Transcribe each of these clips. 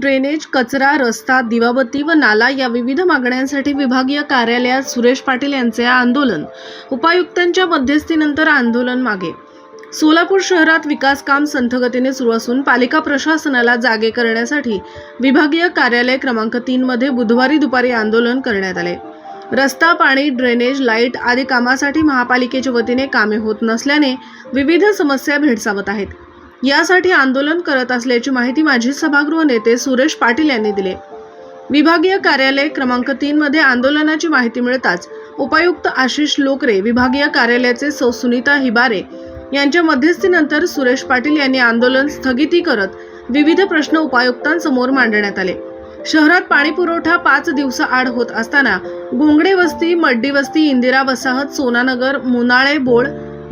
Drainage कचरा रस्ता दिवाबत्ती व नाला या विविध मागण्यांसाठी विभागीय कार्यालयात सुरेश पाटील यांचे आंदोलन. उपायुक्तांच्या मध्यस्थीनंतर आंदोलन मागे. सोलापूर शहरात विकास काम संथगतीने सुरू असून पालिका प्रशासनाला जागे करण्यासाठी विभागीय कार्यालय क्रमांक तीन मध्ये बुधवारी दुपारी आंदोलन करण्यात आले. रस्ता पाणी ड्रेनेज लाइट आदी कामासाठी महापालिकेच्या वतीने कामे होत नसल्याने विविध समस्या भेडसावत आहेत. यासाठी आंदोलन करत असल्याची माहिती माजी सभागृह नेते सुरेश पाटील यांनी दिली. विभागीय कार्यालय क्रमांक तीन मध्ये आंदोलनाची माहिती मिळताच उपायुक्त आशिष लोकरे विभागीय कार्यालयाचे सौ सुनीता हिबारे यांच्या मध्यस्थीनंतर सुरेश पाटील यांनी आंदोलन स्थगिती करत विविध प्रश्न उपायुक्तांसमोर मांडण्यात आले. शहरात पाणी पुरवठा पाच दिवसाआड होत असताना गोंगडे वस्ती मड्डी वस्ती इंदिरा वसाहत सोनानगर मुनाळे बोळ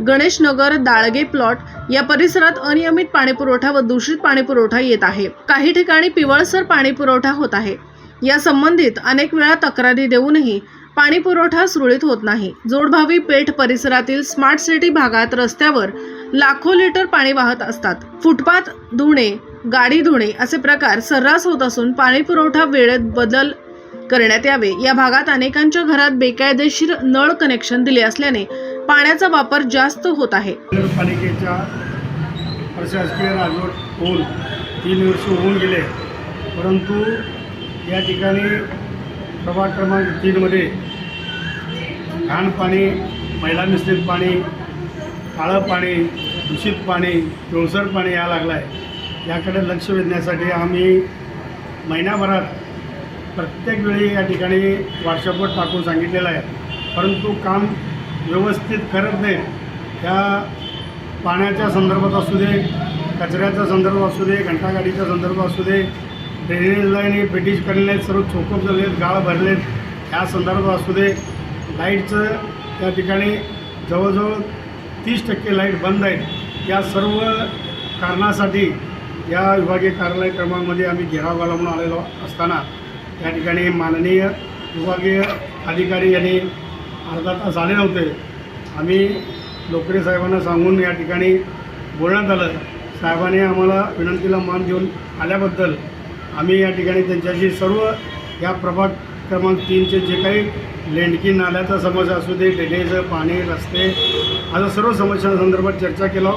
गणेशनगर दाळगे प्लॉट या परिसरात अनियमित पाणीपुरवठा व दूषित पाणीपुरवठा येत आहे. काही ठिकाणी पिवळसर पाणीपुरवठा होत आहे. या संबंधित अनेक वेळा तक्रारी देऊनही पाणीपुरवठा सुरळीत होत नाही. जोडभावी पेठ परिसरातील स्मार्ट सिटी भागात रस्त्यावर लाखो लिटर पाणी वाहत असतात. फुटपाथ धुणे गाडी धुणे असे प्रकार सर्रास होत असून पाणीपुरवठा वेळेत बदल करण्यात यावे. या भागात अनेकांच्या घरात बेकायदेशीर नळ कनेक्शन दिले असल्याने पाण्याचा वापर जास्त होत आहे. नगरपालिकेच्या प्रशासकीय राजवट होऊन तीन वर्ष होऊन गेले. परंतु या ठिकाणी प्रभाग क्रमांक तीनमध्ये घाण पाणी मैला मिश्रित पाणी काळं पाणी दूषित पाणी पिवळसर पाणी या लागलं आहे याकडे लक्ष वेधण्यासाठी आम्ही महिन्याभरात प्रत्येक वेळी या ठिकाणी व्हॉट्सअपवर टाकून सांगितलेलं आहे. परंतु काम व्यवस्थित करत नाही त्या पाण्याच्या संदर्भात असू दे कचऱ्याचा संदर्भ असू दे घंटागाडीचा संदर्भ असू दे ड्रेनेज लाईन ब्रिटिश करलेले आहेत सर्व चोकप झाले आहेत गाळ भरलेत ह्या संदर्भात असू दे लाईटचं त्या ठिकाणी जवळजवळ तीस टक्के लाइट बंद आहेत. या सर्व कारणासाठी या विभागीय कार्यालय क्रमांकमध्ये आम्ही घेराव घालवून आलेलो असताना त्या ठिकाणी माननीय विभागीय अधिकारी यांनी अर्धा तास आले नव्हते. आम्ही लोकरे साहेबांना सांगून या ठिकाणी बोलण्यात आलं. साहेबांनी आम्हाला विनंतीला मान देऊन आल्याबद्दल आम्ही या ठिकाणी त्यांच्याशी सर्व या प्रभाग क्रमांक तीनचे जे काही लेंडकी नाल्याचा समस्या असू दे ड्रेनेज पाणी रस्ते अशा सर्व समस्यांसंदर्भात चर्चा केला.